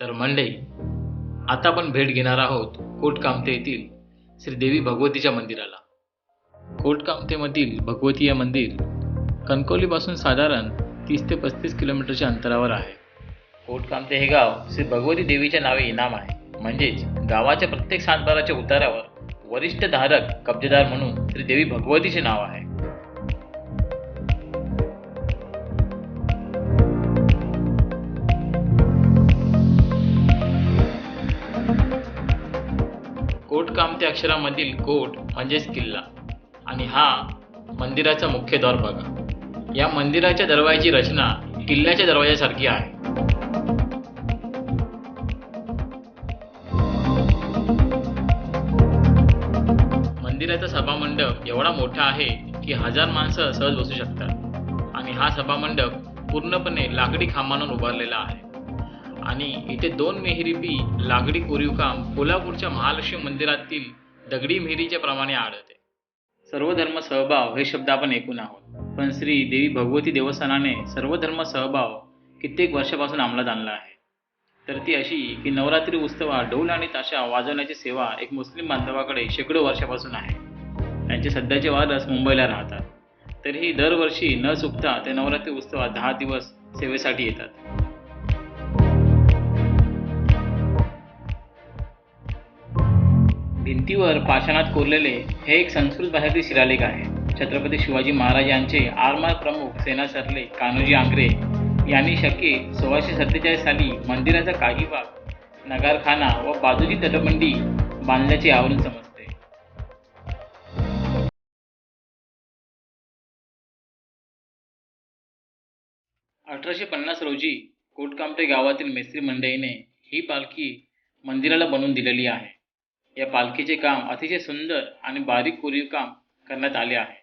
तर मंडई आता आपण भेट घेणार आहोत कोटकामते येथील श्री देवी भगवतीच्या मंदिराला. कोटकामतेमधील भगवती हे मंदिर कणकवलीपासून साधारण तीस ते पस्तीस किलोमीटरच्या अंतरावर आहे. कोटकामते हे गाव श्री भगवती देवीच्या नावे इनाम आहे. म्हणजेच गावाच्या प्रत्येक सातबाराच्या उतारावर वरिष्ठ धारक कब्जेदार म्हणून श्री देवी भगवतीचे नाव आहे. कामते अक्षरामधील कोट म्हणजेच किल्ला. आणि हा मंदिराचा मुख्य द्वार बघा. या मंदिराच्या दरवाजाची रचना किल्ल्याच्या दरवाजासारखी आहे. मंदिराचा सभामंडप एवढा मोठा आहे की हजार माणसं सहज बसू शकतात. आणि हा सभामंडप पूर्णपणे लाकडी खांबांवर उभारलेला आहे. आणि इथे दोन मेहरीपी कोरीव काम कोल्हापूरच्या महालक्ष्मी मंदिरातील दगडी मेहरीच्या प्रमाणे आढळते. सर्व धर्म सहभाव हे शब्द आपण ऐकून आहोत. पण श्री देवी भगवती देवस्थानाने सर्व धर्म सहभाव कित्येक वर्षापासून अंमलात आणला आहे. तर ती अशी की नवरात्री उत्सवात ढोल आणि ताशा वाजवण्याची सेवा एक मुस्लिम बांधवाकडे शेकडो वर्षापासून आहे. त्यांचे सध्याचे वारस मुंबईला राहतात. तरीही दरवर्षी न चुकता ते नवरात्री उत्सवात दहा दिवस सेवेसाठी येतात. भिंतीवर पाषाणात कोरलेले हे एक संस्कृत भाषेतील शिलालेख आहे. छत्रपती शिवाजी महाराज यांचे आरमार प्रमुख सेना सरले कान्होजी आंग्रे यांनी शके सोळाशे सत्तेचाळीस साली मंदिराचा काही भाग नगारखाना व बाजूची तटबंदी बांधल्याचे आवरून समजते. अठराशे पन्नास रोजी कोटकामटे गावातील मेस्त्री मंडळीने ही पालखी मंदिराला बनवून दिलेली आहे. या पालखीचे काम अतिशय सुंदर आणि बारीक कोरीव काम करण्यात आले आहे.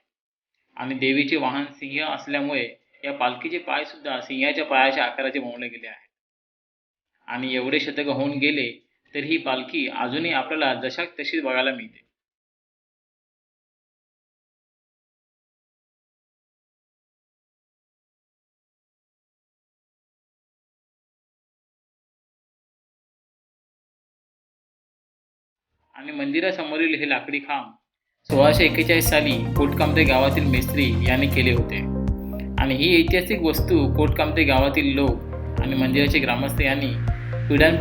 आणि देवीचे वाहन सिंह असल्यामुळे या पालखीचे पाय सुद्धा सिंहाच्या पायाच्या आकाराचे बनवले गेले आहेत. आणि एवढे शतक होऊन गेले तरी ही पालखी अजूनही आपल्याला जशाक तशीच बघायला मिळते. आणि मंदिरासमोरील हे लाकडी खांब सोळाशे एक्केचाळीस साली कोटकामते गावातील मेस्त्री यांनी केले होते. आणि ही ऐतिहासिक वस्तू कोटकामते गावातील लोक आणि मंदिराचे ग्रामस्थ यांनी पिढ्यान